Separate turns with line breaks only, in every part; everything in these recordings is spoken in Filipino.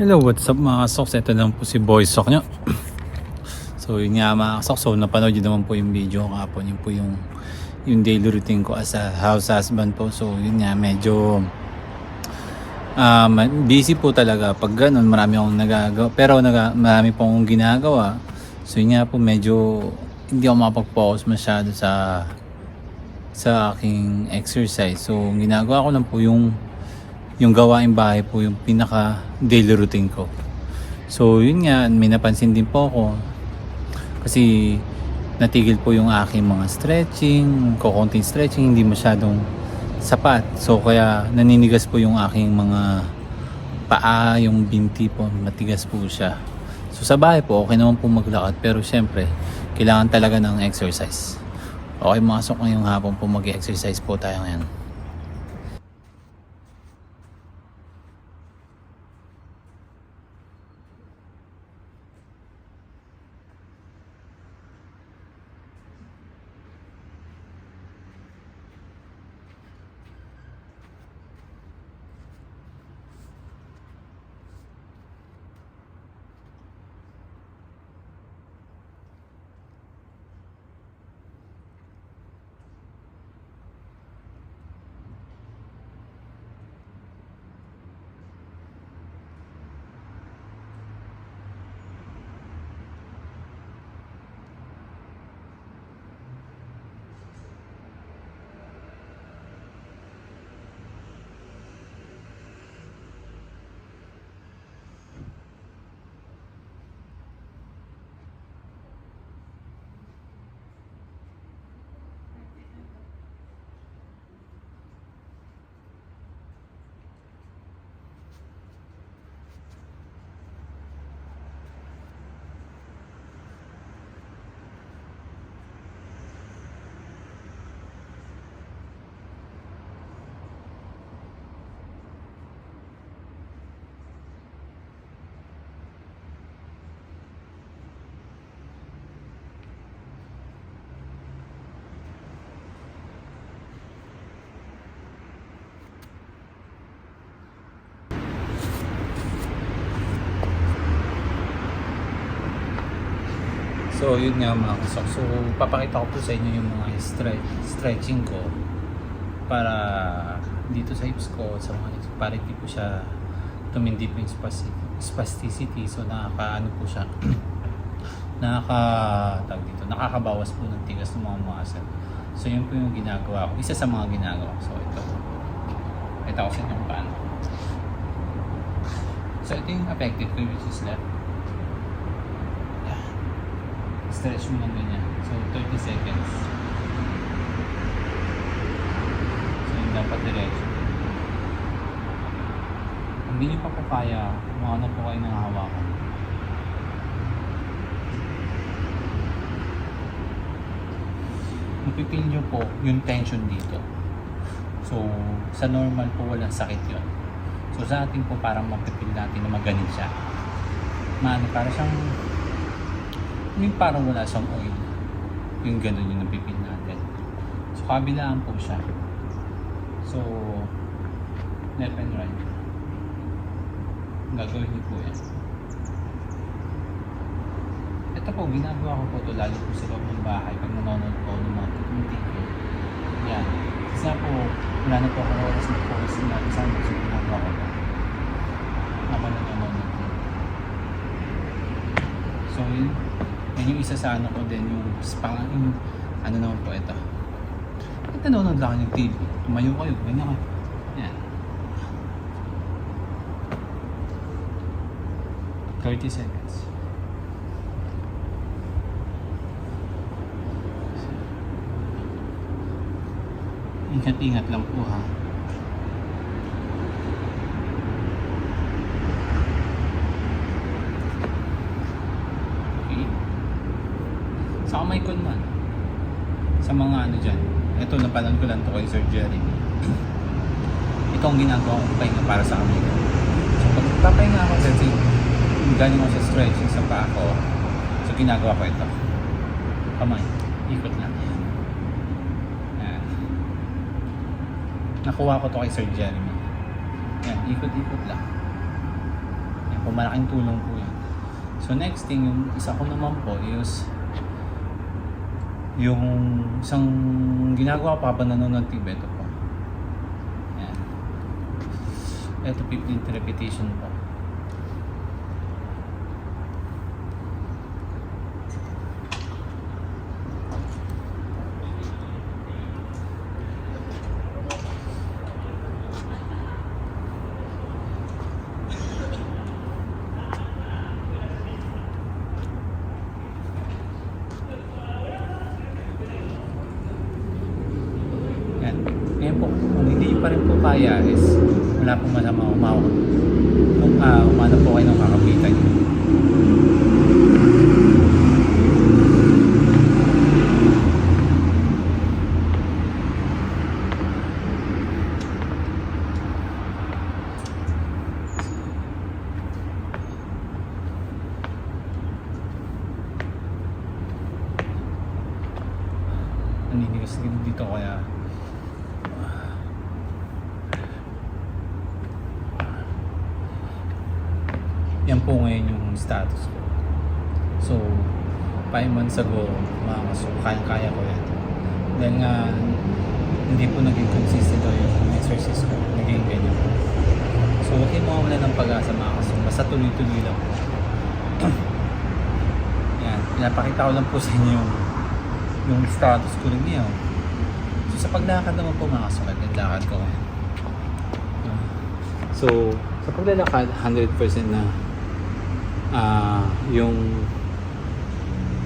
Hello, what's up mga kasoks? Ito lang po si Boy Sok nyo. so yun nga mga kasoks, so napanood nyo naman po yung video ko kapon. Yun po yung, yung daily routine ko as a house husband po. So yun nga, medyo um, busy po talaga. Pag ganun, marami akong nagagawa. Pero naga, marami po akong ginagawa. So yun nga po, medyo hindi ako makapag-focus masyado sa sa aking exercise. So ginagawa ko lang po yung yung gawaing bahay po yung pinaka daily routine ko. So yun nga, may napansin din po ako kasi natigil po yung aking mga stretching, kukunting stretching, hindi masyadong sapat. So kaya naninigas po yung aking mga paa, yung binti po, matigas po siya. So sa bahay po, okay naman po maglakad pero syempre, kailangan talaga ng exercise. Okay, masok ngayong hapon po mag-exercise po tayo ngayon. So yun nga mga kasok. So papakita ko po sa inyo yung mga stre- stretching ko para dito sa hips ko sa mga hips para hindi po siya tumindi po yung spasti- spasticity. So nakaka ano po siya nakaka tawag dito, nakakabawas po ng tigas ng mga muscle. So yun po yung ginagawa ko. Isa sa mga ginagawa ko. So ito. Ito ko sa inyo paano. So ito yung affected ko which is left stretch mo ng ganyan. So, 30 seconds. So, yung dapat diretso. Kung hindi nyo pa po kaya, kumuha na po kayo ng hawakan. Mapipil nyo po yung tension dito. So, sa normal po walang sakit yon. So, sa atin po parang mapipil natin na maganin siya. Maano, para siyang yung parang wala siyang oil. Yung ganun yung napipil natin. So, kabilaan po siya. So, left and right. Gagawin niyo po yan. Ito po, ginagawa ko po ito lalo po sa loob ng bahay pag nanonood po ng mga TV. Yan. Kasi nga po, wala na po ako oras na focus na sa mga so ginagawa ko po. Habang nanonood. So, yun, yan yung isa sa ano ko din, yung spang, yung, ano naman po ito. Ito nanonood lang kayo ng TV. Tumayo kayo, ganyan ka. Yan. 30 seconds. Ingat-ingat lang po ha. Okay. Ko naman. Sa mga ano dyan. Ito, napanood ko lang to kay Sir Jerry. Ito ang ginagawa kong pahinga para sa ko. So, pag papahinga ako, kasi galing ako sa stretching sa paa ko. So, ginagawa ko ito. Kamay. Ikot lang. Yan. Nakuha ko to kay Sir Jeremy. Yan, ikot-ikot lang. Yan. po, malaking tulong po yan. So next thing, yung isa ko naman po is yung isang ginagawa ko pa nanonood ng TV, ito po. Yan. Ito 15th repetition po. Yan. Ngayon po, kung hindi pa rin po kaya is wala pong masama umawa. Kung uh, umano po kayo ng kakapitan niyo. Naninigas din dito kaya yan po ngayon yung status ko. So, 5 months ago, mga kaso, kaya-kaya ko yan. Dahil nga, hindi po naging consistent daw yung exercise ko. Naging ganyan. So, huwag kayo mawawala ng pag-asa mga kaso. Basta tuloy-tuloy lang po. yan, pinapakita ko lang po sa inyo yung, yung status ko rin niya. So, sa paglakad naman po mga kaso, naglakad ko. So, sa paglalakad, 100% na ah yung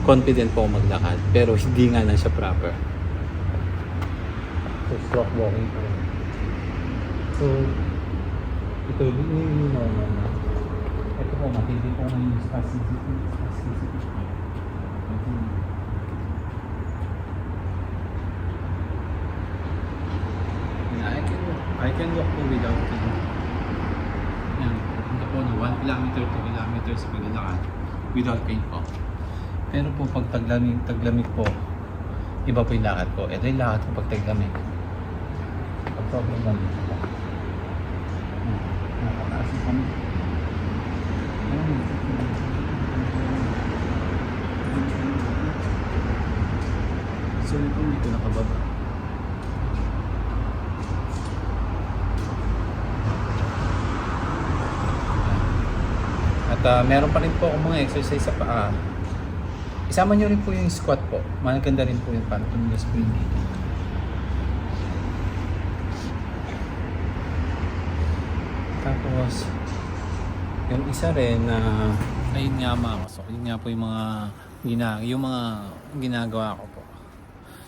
confident po ako maglakad. Pero hindi nga lang siya proper. So, stroke walking pa rin. So, ito yung normal na. Ito po, matindi po ngayon yung spasticity. Spasticity. I can I can walk po without it. Po na 1 kilometer, 2 kilometer sa paglalakad without pain po. Pero po pag taglamig, taglamig po, iba po yung lakad ko. Ito yung lakad ko pag taglamig. Pag sobrang lamig po. Hmm, Nakataas yung kami. So, ito dito nakababa. At ah, meron pa rin po akong mga exercise sa paa. Isama nyo rin po yung squat po. Maganda rin po yung para tumigas po yung dito. Tapos, yung isa rin na ayun nga mga kasok, yun nga po yung mga gina, yung mga ginagawa ko po.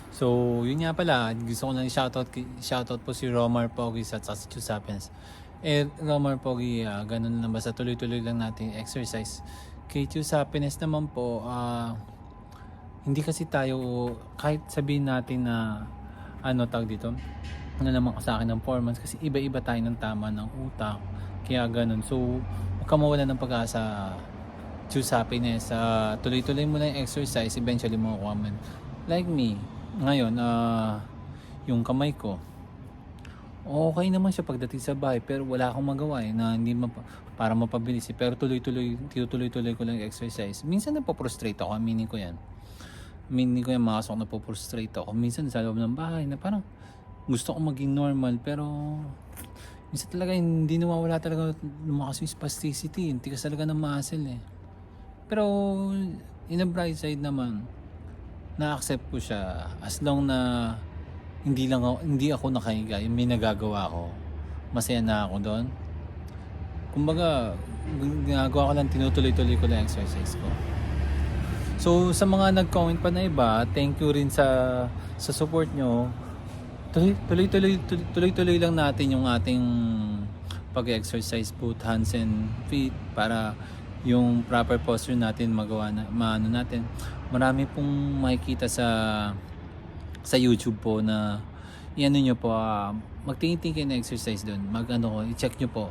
So, yun nga pala, gusto ko lang shoutout, shoutout po si Romar Pogi sa Sasachu Sapiens. Eh, Romar Pogi, ah, ganun lang basta tuloy-tuloy lang natin exercise. Kay Chus Happiness naman po, ah, hindi kasi tayo, kahit sabihin natin na, ano tawag dito, ano naman sa akin ng performance kasi iba-iba tayo ng tama ng utak. Kaya ganun. So, huwag ka mawala ng pag-asa. Choose happiness. Ah, tuloy-tuloy mo lang yung exercise. Eventually mo mo. Like me, ngayon, ah, yung kamay ko, okay naman siya pagdating sa bahay pero wala akong magawa eh na hindi mapa, para mapabilis eh. pero tuloy-tuloy tinutuloy-tuloy ko lang exercise. Minsan napoprostrate ako aminin ko yan. Aminin ko yan makasok na poprostrate ako. Minsan sa loob ng bahay na parang gusto ko maging normal pero minsan talaga hindi nawawala talaga lumakas yung spasticity hindi kasi talaga ng muscle eh. Pero in a bright side naman na-accept ko siya. As long na hindi lang ako, hindi ako nakahiga, may nagagawa ko. Masaya na ako doon. Kumbaga, ginagawa ko lang, tinutuloy-tuloy ko lang exercise ko. So, sa mga nag-comment pa na iba, thank you rin sa sa support nyo. Tuloy- Tuloy-tuloy tuloy-tuloy lang natin yung ating pag-exercise both hands and feet para yung proper posture natin magawa na maano natin. Marami pong makikita sa sa YouTube po na iano nyo po, ah, magtingin-tingin kayo ng exercise doon. Mag ano ko, i-check nyo po.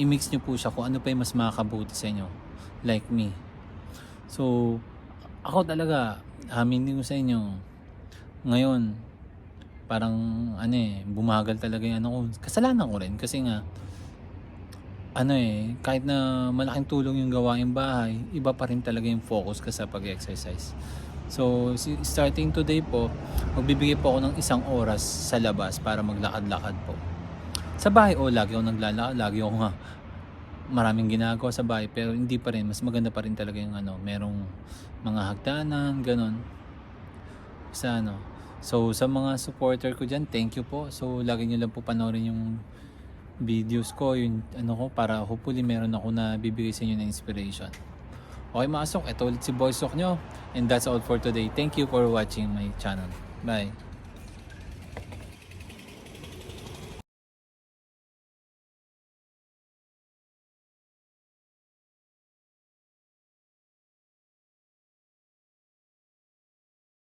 I-mix nyo po siya kung ano pa yung mas makakabuti sa inyo. Like me. So, ako talaga, aminin ko sa inyo, ngayon, parang ano eh, bumagal talaga yung ano ko. Kasalanan ko rin kasi nga, ano eh, kahit na malaking tulong yung gawain bahay, iba pa rin talaga yung focus ka sa pag-exercise. So, starting today po, magbibigay po ako ng isang oras sa labas para maglakad-lakad po. Sa bahay, oh, lagi ako naglalakad, lagi ako nga maraming ginagawa sa bahay, pero hindi pa rin, mas maganda pa rin talaga yung ano, merong mga hagdanan, ganun. Sa ano. So, sa mga supporter ko dyan, thank you po. So, lagi nyo lang po panoorin yung videos ko, yung ano ko, para hopefully meron ako na bibigay sa inyo na inspiration. Okay mga sok, ito ulit si Boy Sok nyo. And that's all for today. Thank you for watching my channel. Bye.